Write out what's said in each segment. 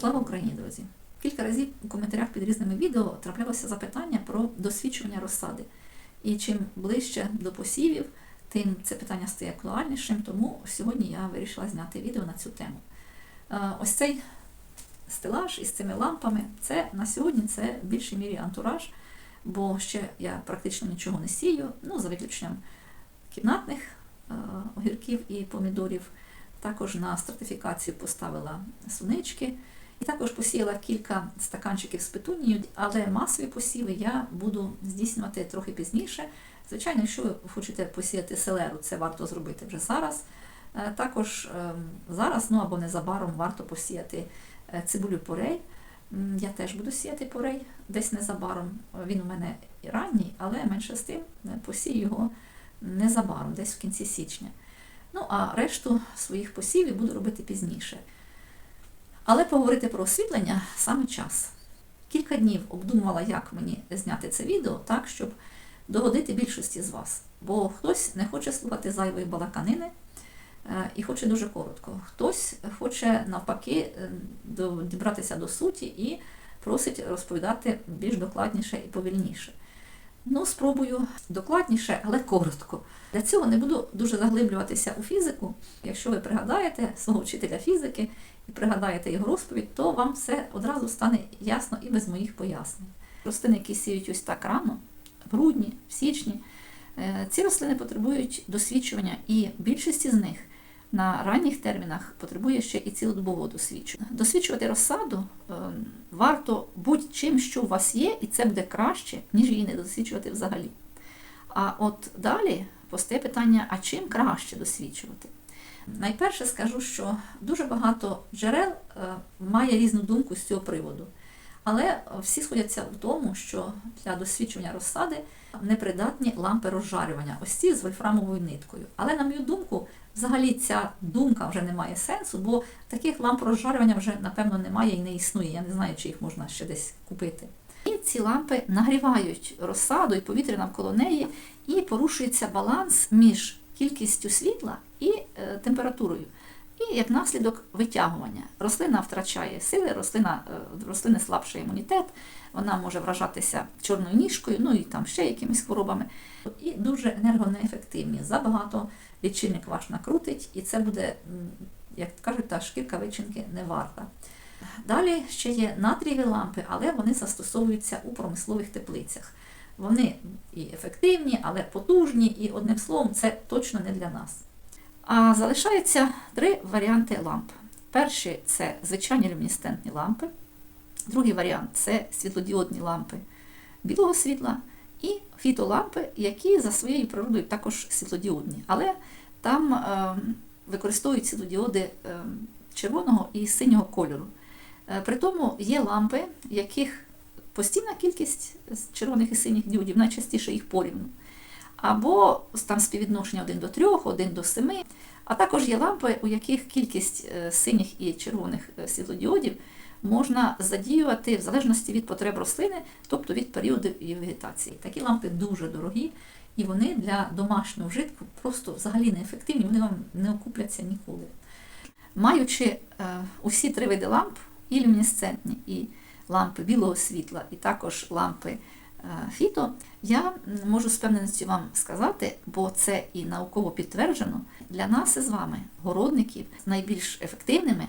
Слава Україні, друзі! Кілька разів у коментарях під різними відео траплялося запитання про досвідчування розсади. І чим ближче до посівів, тим це питання стає актуальнішим, тому сьогодні я вирішила зняти відео на цю тему. Е, Ось цей стелаж із цими лампами, це на сьогодні це в більшій мірі антураж, бо ще я практично нічого не сію, ну, за виключенням кімнатних е, огірків і помідорів. Також на стратифікацію поставила сунички. І також посіяла кілька стаканчиків з петунією, але масові посіви я буду здійснювати трохи пізніше. Звичайно, якщо ви хочете посіяти селеру, це варто зробити вже зараз. Е, Також ем, зараз, ну або незабаром, варто посіяти е, цибулю порей. Я теж буду сіяти порей десь незабаром. Він у мене ранній, але менше з тим е, посію його незабаром, десь в кінці січня. Ну а решту своїх посівів буду робити пізніше. Але поговорити про освітлення саме час. Кілька днів обдумувала, як мені зняти це відео так, щоб догодити більшості з вас. Бо хтось не хоче слухати зайвої балаканини е, і хоче дуже коротко. Хтось хоче навпаки е, до- дібратися до суті і просить розповідати більш докладніше і повільніше. Ну, спробую докладніше, але коротко. Для цього не буду дуже заглиблюватися у фізику. Якщо ви пригадаєте свого вчителя фізики і пригадаєте його розповідь, то вам все одразу стане ясно і без моїх пояснень. Рослини, які сіють ось так рано, в грудні, в січні, е, ці рослини потребують досвідчування, і більшість з них на ранніх термінах потребує ще і цілодобового досвідчення. Досвідчувати розсаду е, варто будь-чим, що у вас є, і це буде краще, ніж її не досвідчувати взагалі. А от далі постає питання, а чим краще досвідчувати? Найперше скажу, що дуже багато джерел е, має різну думку з цього приводу. Але всі сходяться в тому, що для досвідчення розсади непридатні лампи розжарювання, ось ці з вольфрамовою ниткою. Але, на мою думку, взагалі ця думка вже не має сенсу, бо таких ламп розжарювання вже, напевно, немає і не існує. Я не знаю, чи їх можна ще десь купити. І ці лампи нагрівають розсаду і повітря навколо неї, і порушується баланс між кількістю світла і е, температурою. І як наслідок витягування. Рослина втрачає сили, рослина, е, рослини слабший імунітет, вона може вражатися чорною ніжкою, ну і там ще якимись хворобами. І дуже енергонеефективні. Забагато лічильник ваш накрутить, і це буде, як кажуть, та шкірка вичинки не варта. Далі ще є натрієві лампи, але вони застосовуються у промислових теплицях. Вони і ефективні, але потужні, і одним словом, це точно не для нас. А залишається три варіанти ламп. Перший це звичайні люмінесцентні лампи, другий варіант це світлодіодні лампи білого світла, і фітолампи, які за своєю природою також світлодіодні. Але там е, використовують світлодіоди е, червоного і синього кольору. Е, При тому є лампи, яких постійна кількість червоних і синіх діодів, найчастіше їх порівну. Або там співвідношення 1 до 3, 1 до 7. А також є лампи, у яких кількість е, синіх і червоних е, світлодіодів можна задіювати в залежності від потреб рослини, тобто від періоду її вегетації. Такі лампи дуже дорогі, і вони для домашнього вжитку просто взагалі неефективні, вони вам не окупляться ніколи. Маючи е, усі три види ламп, і люмінесцентні, і лампи білого світла, і також лампи фіто, я можу з певненістю вам сказати, бо це і науково підтверджено, для нас із вами, городників, найбільш ефективними,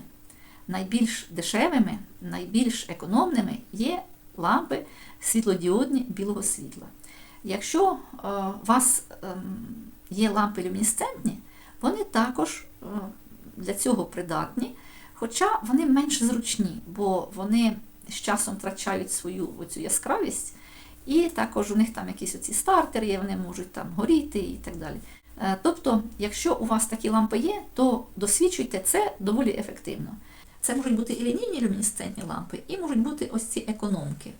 найбільш дешевими, найбільш економними є лампи світлодіодні білого світла. Якщо е, у вас ем, є лампи люмінесцентні, вони також е, для цього придатні, хоча вони менш зручні, бо вони з часом втрачають свою оцю яскравість, і також у них там якісь оці стартери є, вони можуть там горіти і так далі. Е, Тобто, якщо у вас такі лампи є, то досвідчуйте це доволі ефективно. Це можуть бути і лінійні люмінесцентні лампи, і можуть бути ось ці економки.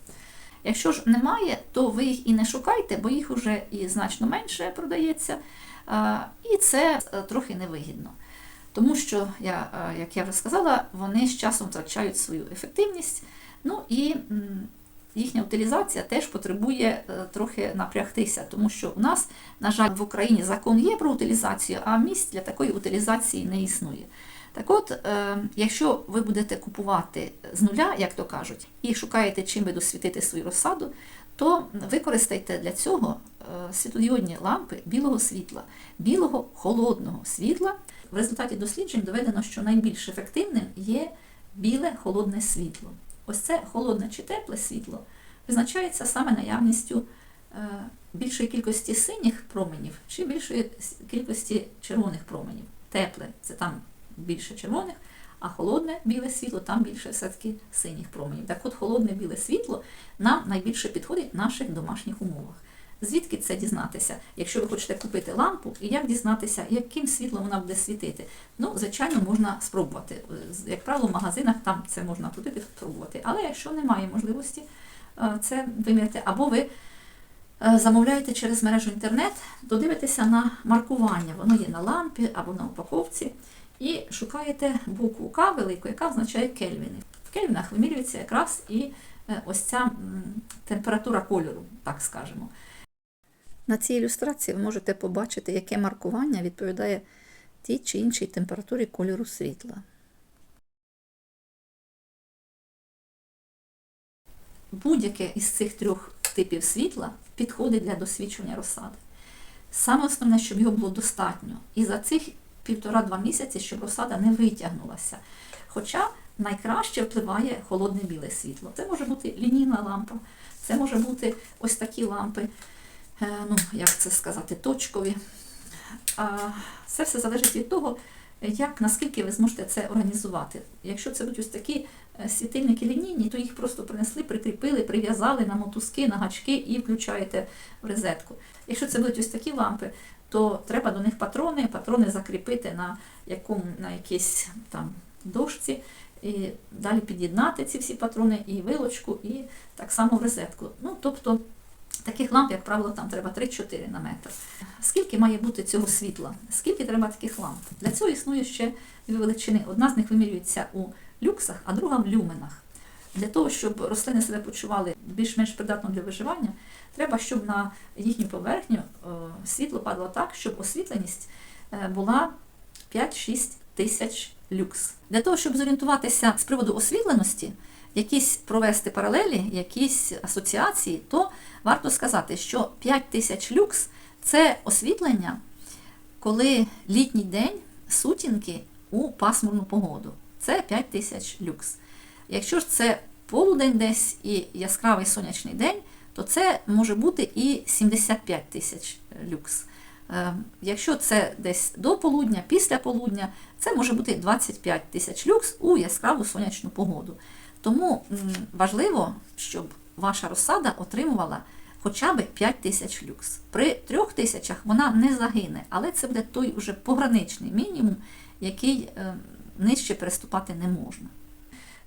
Якщо ж немає, то ви їх і не шукайте, бо їх вже і значно менше продається, і це е, трохи невигідно. Тому що, я, е, як я вже сказала, вони з часом втрачають свою ефективність, ну і їхня утилізація теж потребує е, трохи напрягтися, тому що у нас, на жаль, в Україні закон є про утилізацію, а місць для такої утилізації не існує. Так от, е, якщо ви будете купувати з нуля, як то кажуть, і шукаєте чим би досвітити свою розсаду, то використайте для цього е, світлодіодні лампи білого світла, білого холодного світла. В результаті досліджень доведено, що найбільш ефективним є біле холодне світло. Ось це холодне чи тепле світло визначається саме наявністю е, більшої кількості синіх променів чи більшої кількості червоних променів. Тепле це там більше червоних, а холодне біле світло там більше все-таки синіх променів. Так от холодне біле світло нам найбільше підходить в наших домашніх умовах. Звідки це дізнатися, якщо ви хочете купити лампу, і як дізнатися, яким світлом вона буде світити? Ну, звичайно, можна спробувати. Як правило, в магазинах там це можна купити, спробувати. Але якщо немає можливості е, це виміряти, або ви е, замовляєте через мережу інтернет, то дивитеся на маркування. Воно є на лампі або на упаковці. І шукаєте букву К велику, яка означає кельвіни. В кельвінах вимірюється якраз і е, ось ця температура кольору, так скажемо. На цій ілюстрації ви можете побачити, яке маркування відповідає тій чи іншій температурі кольору світла. Будь-яке із цих трьох типів світла підходить для досвідчення розсади. Саме основне, щоб його було достатньо. І за цих півтора-два місяці, щоб розсада не витягнулася. Хоча найкраще впливає холодне біле світло. Це може бути лінійна лампа, це може бути ось такі лампи, ну, як це сказати, точкові. Це все залежить від того, як наскільки ви зможете це організувати. Якщо це будуть ось такі е, світильники лінійні, то їх просто принесли, прикріпили, прив'язали на мотузки, на гачки і включаєте в розетку. Якщо це будуть ось такі лампи, то треба до них патрони, патрони закріпити на якому на якійсь там дошці, і далі під'єднати ці всі патрони і вилочку, і так само в розетку. Ну, тобто таких ламп, як правило, там треба 3-4 на метр. Скільки має бути цього світла? Скільки треба таких ламп? Для цього існує ще дві величини. Одна з них вимірюється у люксах, а друга в люменах. Для того, щоб рослини себе почували більш-менш придатно для виживання, треба, щоб на їхню поверхню е, світло падало так, щоб освітленість е, була 5-6 тисяч люкс. Для того, щоб зорієнтуватися з приводу освітленості, якісь провести паралелі, якісь асоціації, то варто сказати, що 5 тисяч люкс це освітлення, коли літній день сутінки у пасмурну погоду. Це 5 тисяч люкс. Якщо ж це полудень десь і яскравий сонячний день, то це може бути і 75 тисяч люкс. Е, Якщо це десь до полудня, після полудня, це може бути 25 тисяч люкс у яскраву сонячну погоду. Тому важливо, щоб ваша розсада отримувала хоча б 5 тисяч люкс. При 3 тисячах вона не загине, але це буде той уже пограничний мінімум, який е, нижче переступати не можна.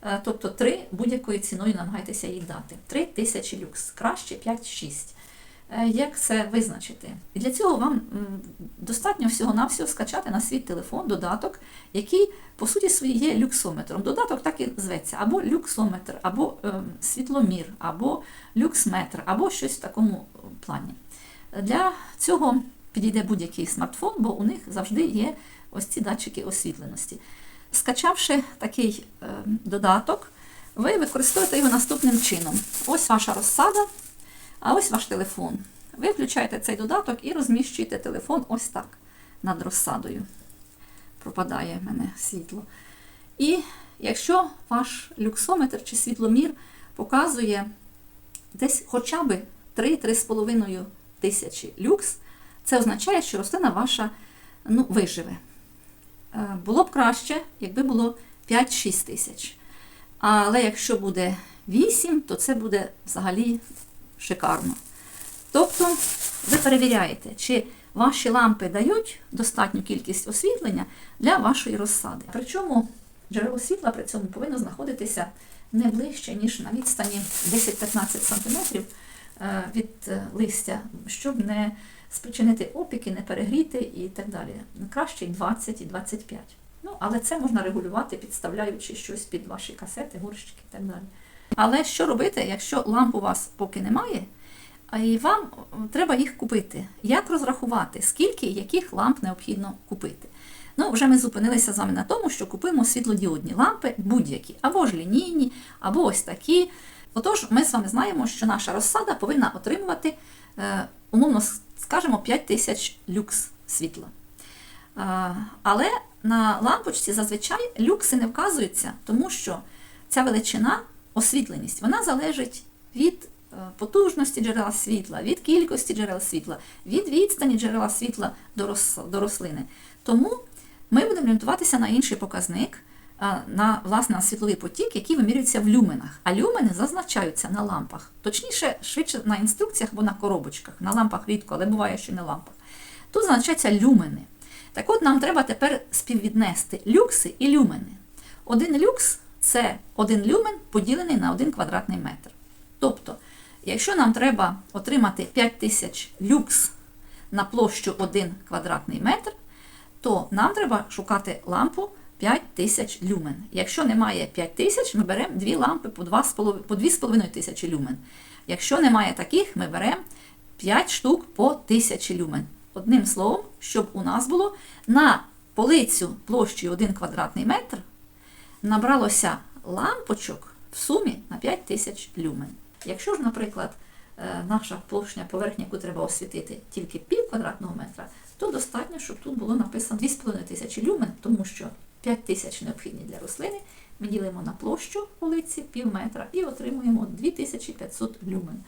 Е, Тобто 3 будь-якою ціною намагайтеся їй дати. 3 тисячі люкс, краще 5-6. Е, Як це визначити? І для цього вам достатньо всього-навсього скачати на свій телефон додаток, який, по суті своїй, є люксометром. Додаток так і зветься, або люксометр, або ем, світломір, або люксметр, або щось в такому плані. Для цього підійде будь-який смартфон, бо у них завжди є ось ці датчики освітленості. Скачавши такий е, додаток, ви використовуєте його наступним чином. Ось ваша розсада, а ось ваш телефон. Ви включаєте цей додаток і розміщуєте телефон ось так над розсадою. Пропадає в мене світло. І якщо ваш люксометр чи світломір показує десь хоча б 3-3,5 тисячі люкс, це означає, що рослина ваша ну, виживе. Е, Було б краще, якби було 5-6 тисяч. Але якщо буде 8, то це буде взагалі шикарно. Тобто ви перевіряєте, чи ваші лампи дають достатню кількість освітлення для вашої розсади. Причому джерело світла при цьому повинно знаходитися не ближче, ніж на відстані 10-15 см е, від е, листя, щоб не спричинити опіки, не перегріти і так далі. Краще і 20 і 25. Ну, але це можна регулювати, підставляючи щось під ваші касети, горщики і так далі. Але що робити, якщо ламп у вас поки немає, і вам треба їх купити? Як розрахувати, скільки яких ламп необхідно купити? Ну, вже ми зупинилися з вами на тому, що купуємо світлодіодні лампи, будь-які, або ж лінійні, або ось такі. Отож, ми з вами знаємо, що наша розсада повинна отримувати, е, умовно скажемо, 5 тисяч люкс світла. Е, Але на лампочці зазвичай люкси не вказуються, тому що ця величина, освітленість, вона залежить від е, потужності джерела світла, від кількості джерел світла, від відстані джерела світла до, рослини. Тому ми будемо орієнтуватися на інший показник, на власне на світловий потік, який вимірюється в люменах. А люмени зазначаються на лампах. Точніше, швидше на інструкціях або на коробочках. На лампах рідко, але буває, що на лампах. Тут зазначаються люмени. Так от нам треба тепер співвіднести люкси і люмени. Один люкс це один люмен поділений на один квадратний метр. Тобто, якщо нам треба отримати 5000 люкс на площу 1 квадратний метр, то нам треба шукати лампу 5000 люмен. Якщо немає 5000, ми беремо дві лампи по 2,5 по 2,5 тисячі люмен. Якщо немає таких, ми беремо 5 штук по 1000 люмен. Одним словом, щоб у нас було на полицю площею 1 квадратний метр набралося лампочок в сумі на 5000 люмен. Якщо ж, наприклад, е, наша площня поверхня, яку треба освітити, тільки пів квадратного метра, то достатньо, щоб тут було написано 2,5 тисячі люмен, тому що 5 тисяч необхідні для рослини. Ми ділимо на площу полиці пів метра і отримуємо 2500 люмен.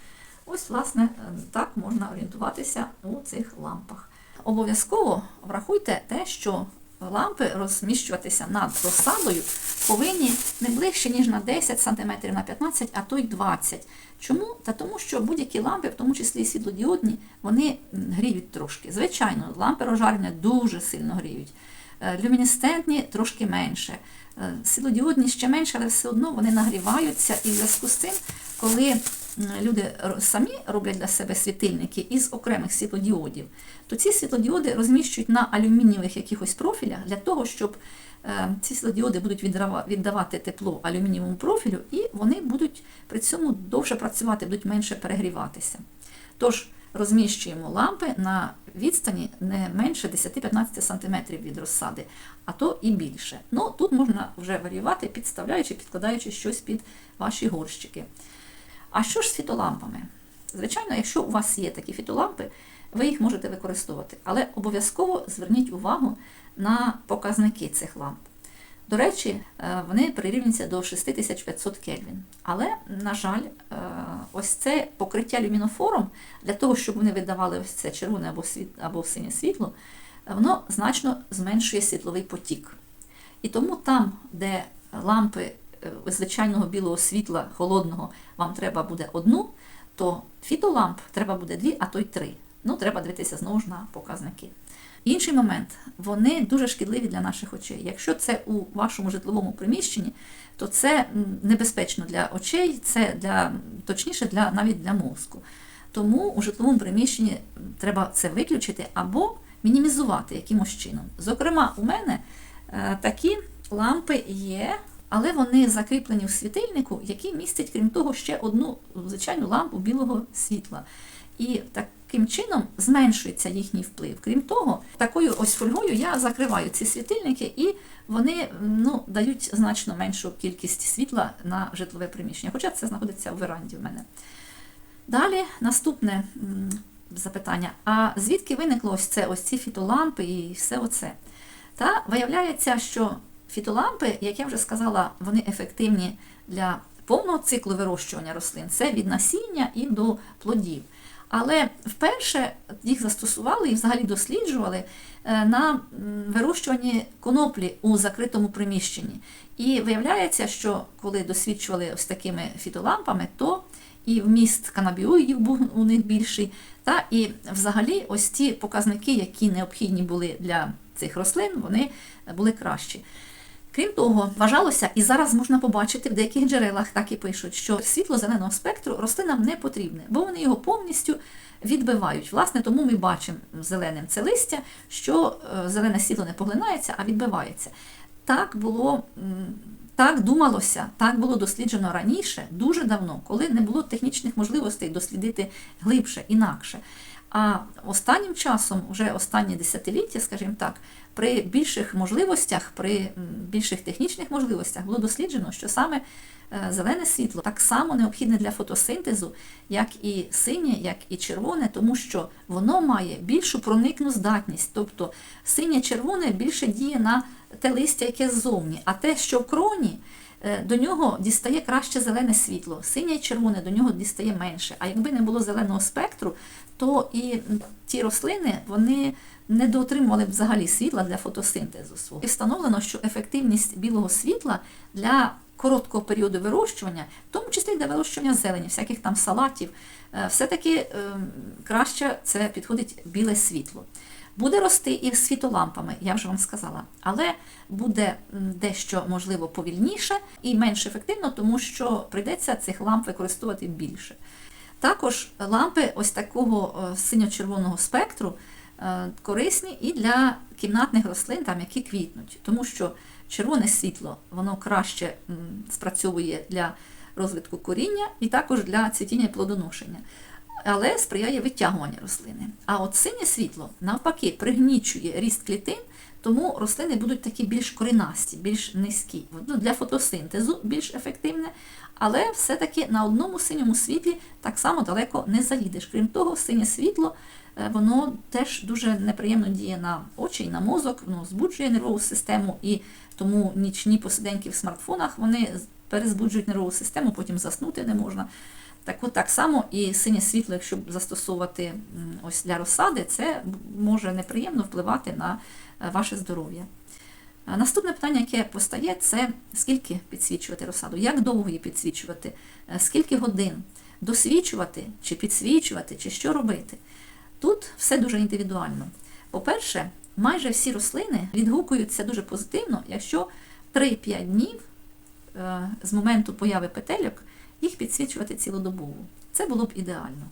Ось, власне, е, так можна орієнтуватися у цих лампах. Обов'язково врахуйте те, що лампи розміщуватися над розсадою повинні не ближче, ніж на 10 см на 15 а то й 20 Чому? Та тому, що будь-які лампи, в тому числі і світлодіодні, вони гріють трошки. Звичайно, лампи розжарення дуже сильно гріють. Е, Люмінесцентні трошки менше. Е, Світлодіодні ще менше, але все одно вони нагріваються. І в зв'язку з цим, коли люди самі роблять для себе світильники із окремих світлодіодів, то ці світлодіоди розміщують на алюмінієвих якихось профілях для того, щоб е, ці світлодіоди будуть віддавати тепло алюмінієвому профілю, і вони будуть при цьому довше працювати, будуть менше перегріватися. Тож розміщуємо лампи на відстані не менше 10-15 см від розсади, а то і більше. Ну, тут можна вже варіювати, підставляючи, підкладаючи щось під ваші горщики. А що ж з фітолампами? Звичайно, якщо у вас є такі фітолампи, ви їх можете використовувати, але обов'язково зверніть увагу на показники цих ламп. До речі, е, вони прирівнюються до 6500 Кельвін. Але, на жаль, е, ось це покриття люмінофором для того, щоб вони видавали ось це червоне або, світ, або синє світло, воно значно зменшує світловий потік. І тому там, де лампи звичайного білого світла холодного вам треба буде одну, то фітоламп треба буде дві, а то й три. Ну, треба дивитися знову ж на показники. Інший момент, вони дуже шкідливі для наших очей. Якщо це у вашому житловому приміщенні, то це небезпечно для очей, це для точніше для навіть для мозку. Тому у житловому приміщенні треба це виключити або мінімізувати якимось чином. Зокрема, у мене е, такі лампи є, але вони закріплені в світильнику, який містить, крім того, ще одну звичайну лампу білого світла. І таким чином зменшується їхній вплив. Крім того, такою ось фольгою я закриваю ці світильники, і вони ну, дають значно меншу кількість світла на житлове приміщення, хоча це знаходиться у веранді в мене. Далі наступне запитання: а звідки виникло ось це, ось ці фітолампи і все оце? Та виявляється, що фітолампи, як я вже сказала, вони ефективні для повного циклу вирощування рослин. Це від насіння і до плодів. Але вперше їх застосували і взагалі досліджували е, на вирощуванні коноплі у закритому приміщенні. І виявляється, що коли досвідчували ось такими фітолампами, то і вміст канабіоїдів був у них більший, та і взагалі ось ті показники, які необхідні були для цих рослин, вони були кращі. Крім того, вважалося, і зараз можна побачити в деяких джерелах так і пишуть, що світло зеленого спектру рослинам не потрібне, бо вони його повністю відбивають. Власне, тому ми бачимо зеленим це листя, що е, зелене світло не поглинається, а відбивається. Так було. Так думалося, так було досліджено раніше, дуже давно, коли не було технічних можливостей дослідити глибше, інакше. А останнім часом, вже останні десятиліття, скажімо так, при більших можливостях, при більших технічних можливостях було досліджено, що саме е, зелене світло так само необхідне для фотосинтезу, як і синє, як і червоне, тому що воно має більшу проникну здатність. Тобто синє-червоне більше діє на те листя, яке ззовні, а те, що в кроні, до нього дістає краще зелене світло, синє і червоне до нього дістає менше. А якби не було зеленого спектру, то і ті рослини вони не доотримували б взагалі світла для фотосинтезу свого. І встановлено, що ефективність білого світла для короткого періоду вирощування, в тому числі для вирощування зелені, всяких там салатів, е, все-таки е, краще це підходить біле світло. Буде рости і світолампами, я вже вам сказала, але буде дещо можливо повільніше і менш ефективно, тому що прийдеться цих ламп використовувати більше. Також лампи ось такого е, синьо-червоного спектру е, корисні і для кімнатних рослин, там, які квітнуть, тому що червоне світло воно краще спрацьовує для розвитку коріння і також для цвітіння і плодоношення, але сприяє витягуванню рослини. А от синє світло навпаки пригнічує ріст клітин, тому рослини будуть такі більш корінасті, більш низькі. Ну, Для фотосинтезу більш ефективне, але все-таки на одному синьому світлі так само далеко не заїдеш. Крім того, синє світло е, воно теж дуже неприємно діє на очі і на мозок, воно збуджує нервову систему, і тому нічні посиденьки в смартфонах вони перезбуджують нервову систему, потім заснути не можна. Так от так само і синє світло, якщо застосовувати ось для розсади, це може неприємно впливати на е, ваше здоров'я. Наступне питання, яке постає, це скільки підсвічувати розсаду, як довго її підсвічувати, Е, скільки годин досвічувати, чи підсвічувати, чи що робити. Тут все дуже індивідуально. По-перше, майже всі рослини відгукуються дуже позитивно, якщо 3-5 днів е, з моменту появи петельок їх підсвічувати цілодобово. Це було б ідеально.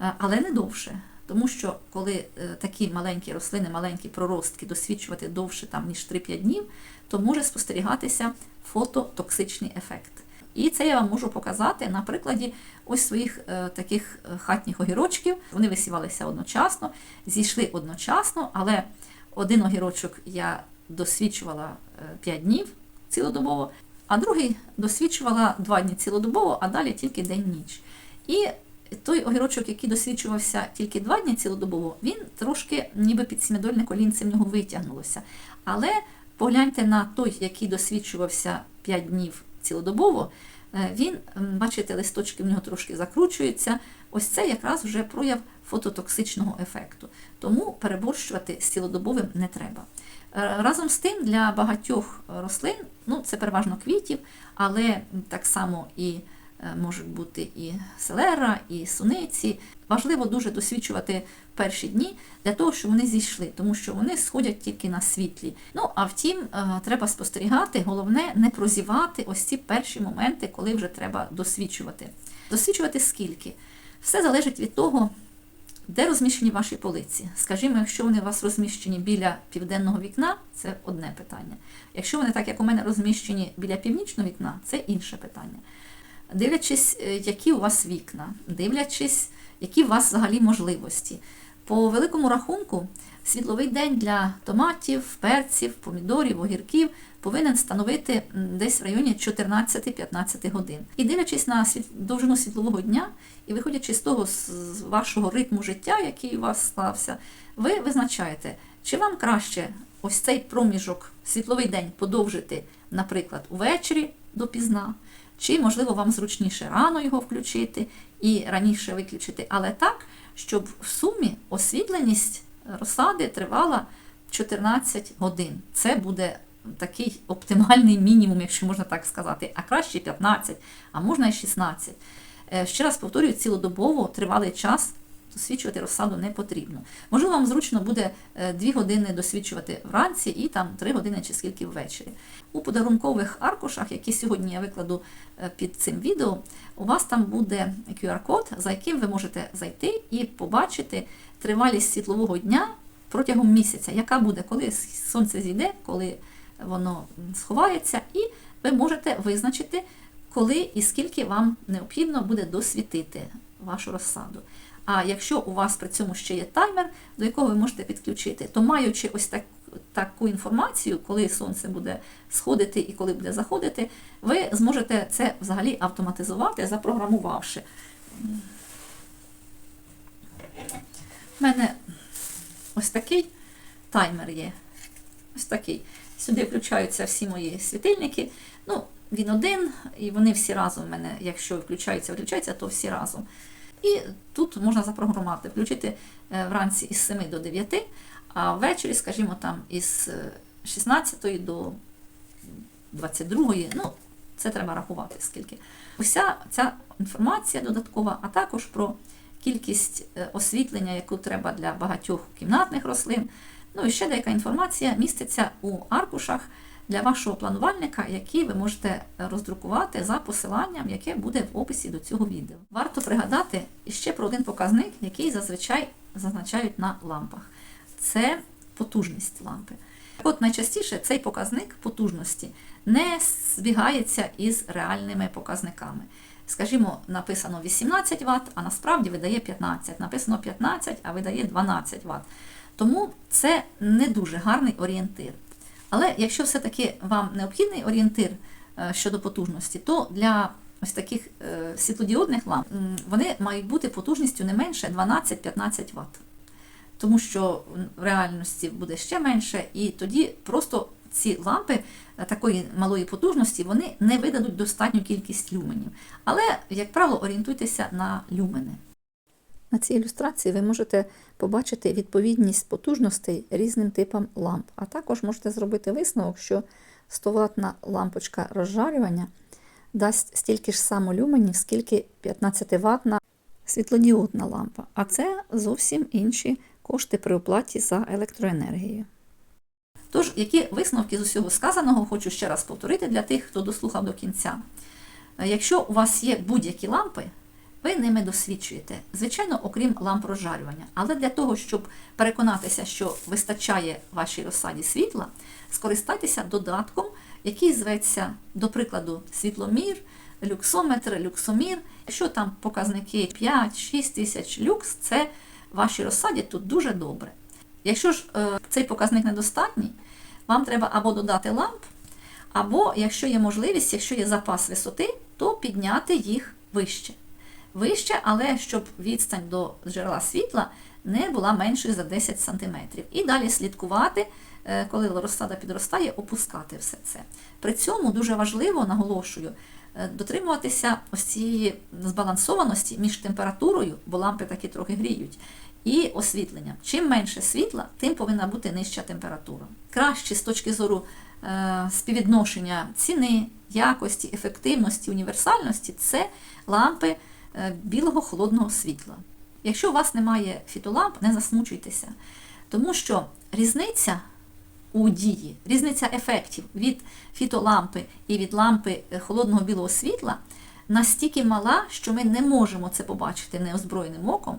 Е, Але не довше. Тому що коли е, такі маленькі рослини, маленькі проростки досвідчувати довше там, ніж 3-5 днів, то може спостерігатися фототоксичний ефект. І це я вам можу показати на прикладі ось своїх е, таких хатніх огірочків. Вони висівалися одночасно, зійшли одночасно, але один огірочок я досвідчувала 5 днів цілодобово, а другий досвідчувала 2 дні цілодобово, а далі тільки день-ніч. І той огірочок, який досвідчувався тільки 2 дні цілодобово, він трошки ніби під сімидольне колінце в нього витягнулося. Але погляньте на той, який досвідчувався 5 днів цілодобово, е, він, бачите, листочки в нього трошки закручуються. Ось це якраз вже прояв фототоксичного ефекту. Тому переборщувати з цілодобовим не треба. Е, Разом з тим, для багатьох рослин, ну це переважно квітів, але так само і е, можуть бути і селера, і суниці. Важливо дуже досвідчувати перші дні для того, щоб вони зійшли, тому що вони сходять тільки на світлі. Ну а втім, е, треба спостерігати, головне не прозівати ось ці перші моменти, коли вже треба досвідчувати. Досвідчувати скільки? Все залежить від того, де розміщені ваші полиці? Скажімо, якщо вони у вас розміщені біля південного вікна, це одне питання. Якщо вони, так як у мене, розміщені біля північного вікна, це інше питання. Дивлячись, е, які у вас вікна, дивлячись, які у вас взагалі можливості. По великому рахунку, світловий день для томатів, перців, помідорів, огірків повинен становити десь в районі 14-15 годин. І дивлячись на довжину світлового дня, і виходячи з того з вашого ритму життя, який у вас склався, ви визначаєте, чи вам краще ось цей проміжок, світловий день подовжити, наприклад, увечері допізна, чи, можливо, вам зручніше рано його включити і раніше виключити, але так, щоб в сумі освітленість розсади тривала 14 годин. Це буде такий оптимальний мінімум, якщо можна так сказати, а краще 15, а можна і 16. Е, Ще раз повторюю, цілодобово тривалий час досвідчувати розсаду не потрібно. Можливо, вам зручно буде 2 години досвідчувати вранці і там 3 години чи скільки ввечері. У подарункових аркушах, які сьогодні я викладу е, під цим відео, у вас там буде QR-код, за яким ви можете зайти і побачити тривалість світлового дня протягом місяця, яка буде, коли сонце зійде, коли воно сховається, і ви можете визначити, коли і скільки вам необхідно буде досвітити вашу розсаду. А якщо у вас при цьому ще є таймер, до якого ви можете підключити, то маючи ось так, таку інформацію, коли сонце буде сходити і коли буде заходити, ви зможете це взагалі автоматизувати, запрограмувавши. У мене ось такий таймер є. Ось такий. Сюди включаються всі мої світильники. Ну, він один, і вони всі разом в мене, якщо включаються, виключаються, то всі разом. І тут можна запрограмувати, включити е, вранці із 7 до 9, а ввечері, скажімо, там із е, 16 до 22, ну, це треба рахувати скільки. Уся ця інформація додаткова, а також про кількість е, освітлення, яку треба для багатьох кімнатних рослин. Ну і ще деяка інформація міститься у аркушах для вашого планувальника, які ви можете роздрукувати за посиланням, яке буде в описі до цього відео. Варто пригадати ще про один показник, який зазвичай зазначають на лампах. Це потужність лампи. От найчастіше цей показник потужності не збігається із реальними показниками. Скажімо, написано 18 Вт, а насправді видає 15. Написано 15, а видає 12 Вт. Тому це не дуже гарний орієнтир. Але якщо все-таки вам необхідний орієнтир е, щодо потужності, то для ось таких е, світлодіодних ламп вони мають бути потужністю не менше 12-15 Вт. Тому що в реальності буде ще менше, і тоді просто ці лампи е, такої малої потужності вони не видадуть достатню кількість люменів. Але, як правило, орієнтуйтеся на люмени. На цій ілюстрації ви можете побачити відповідність потужностей різним типам ламп, а також можете зробити висновок, що 100 ватна лампочка розжарювання дасть стільки ж само люменів, скільки 15 ватна світлодіодна лампа, а це зовсім інші кошти при оплаті за електроенергію. Тож, які висновки з усього сказаного, хочу ще раз повторити для тих, хто дослухав до кінця. Якщо у вас є будь-які лампи, ви ними досвідчуєте, звичайно, окрім ламп розжарювання. Але для того, щоб переконатися, що вистачає вашій розсаді світла, скористайтеся додатком, який зветься, до прикладу, світломір, люксометр, люксомір. Якщо там показники 5-6 тисяч люкс, це вашій розсаді тут дуже добре. Якщо ж е, цей показник недостатній, вам треба або додати ламп, або, якщо є можливість, якщо є запас висоти, то підняти їх вище. Вище, але щоб відстань до джерела світла не була меншою за 10 см. І далі слідкувати, е, коли розсада підростає, опускати все це. При цьому дуже важливо, наголошую, е, дотримуватися ось цієї збалансованості між температурою, бо лампи таки трохи гріють, і освітленням. Чим менше світла, тим повинна бути нижча температура. Краще з точки зору е, співвідношення ціни, якості, ефективності, універсальності це лампи білого холодного світла. Якщо у вас немає фітоламп, не засмучуйтеся, тому що різниця у дії, різниця ефектів від фітолампи і від лампи е, холодного білого світла настільки мала, що ми не можемо це побачити неозброєним оком.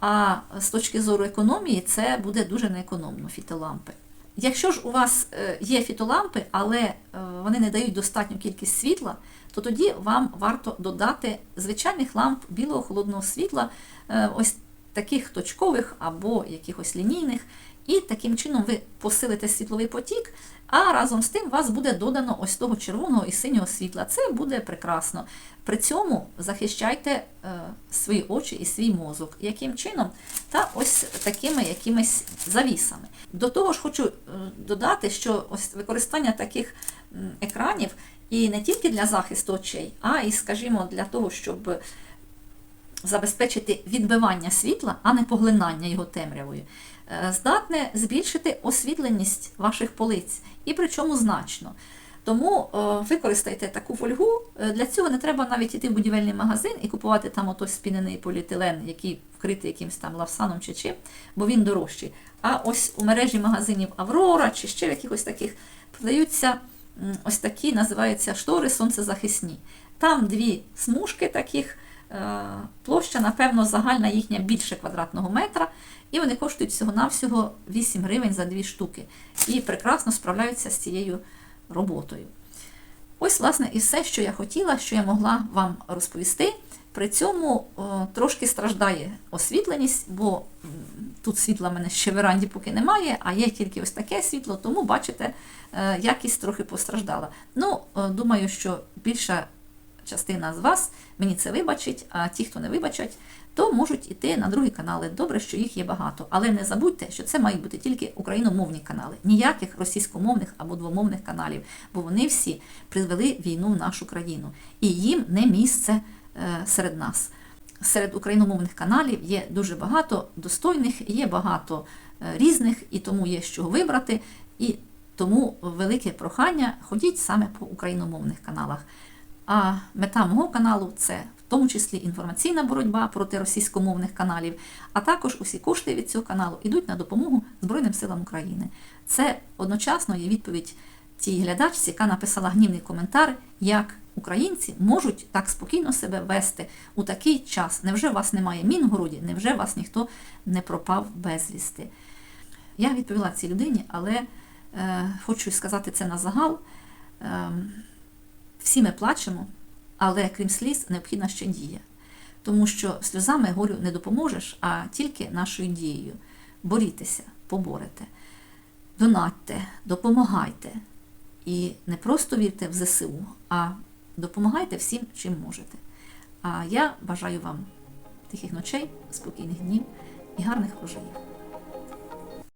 А з точки зору економії це буде дуже неекономно фітолампи. Якщо ж у вас е, є фітолампи, але е, вони не дають достатню кількість світла, то тоді вам варто додати звичайних ламп білого холодного світла, е, ось таких точкових або якихось лінійних, і таким чином ви посилите світловий потік, а разом з тим вас буде додано ось того червоного і синього світла. Це буде прекрасно. При цьому захищайте е, свої очі і свій мозок. Яким чином? Та ось такими якимись завісами. До того ж, хочу е, додати, що ось використання таких екранів і не тільки для захисту очей, а і, скажімо, для того, щоб забезпечити відбивання світла, а не поглинання його темрявою, е, здатне збільшити освітленість ваших полиць, і причому значно. Тому е, використайте таку фольгу. Е, Для цього не треба навіть йти в будівельний магазин і купувати там ото спінений поліетилен, який вкритий якимось там лавсаном чи чим, бо він дорожчий. А ось у мережі магазинів Аврора чи ще в якихось таких продаються ось такі, називаються штори сонцезахисні. Там дві смужки таких, е, площа, напевно, загальна їхня більше квадратного метра, і вони коштують всього-навсього 8 гривень за дві штуки. І прекрасно справляються з цією роботою. Ось, власне, і все, що я хотіла, що я могла вам розповісти. При цьому о, трошки страждає освітленість, бо тут світла в мене ще в веранді поки немає, а є тільки ось таке світло, тому бачите, е, якість трохи постраждала. Ну, е, думаю, що більша частина з вас мені це вибачить, а ті, хто не вибачать, то можуть іти на другі канали. Добре, що їх є багато. Але не забудьте, що це мають бути тільки україномовні канали, ніяких російськомовних або двомовних каналів, бо вони всі призвели війну в нашу країну. І їм не місце е, серед нас. Серед україномовних каналів є дуже багато достойних, є багато е, різних, і тому є чого вибрати. І тому велике прохання ходіть саме по україномовних каналах. А мета мого каналу це в тому числі інформаційна боротьба проти російськомовних каналів, а також усі кошти від цього каналу йдуть на допомогу Збройним силам України. Це одночасно є відповідь тій глядачці, яка написала гнівний коментар, як українці можуть так спокійно себе вести у такий час. Невже вас немає мін в городі? Невже вас ніхто не пропав безвісти? Я відповіла цій людині, але е, хочу сказати це на загал. Е, всі ми плачемо, але крім сліз, необхідна ще дія. Тому що сльозами горю не допоможеш, а тільки нашою дією. Борітеся, поборете, донатьте, допомагайте. І не просто вірте в ЗСУ, а допомагайте всім, чим можете. А я бажаю вам тихих ночей, спокійних днів і гарних врожаїв.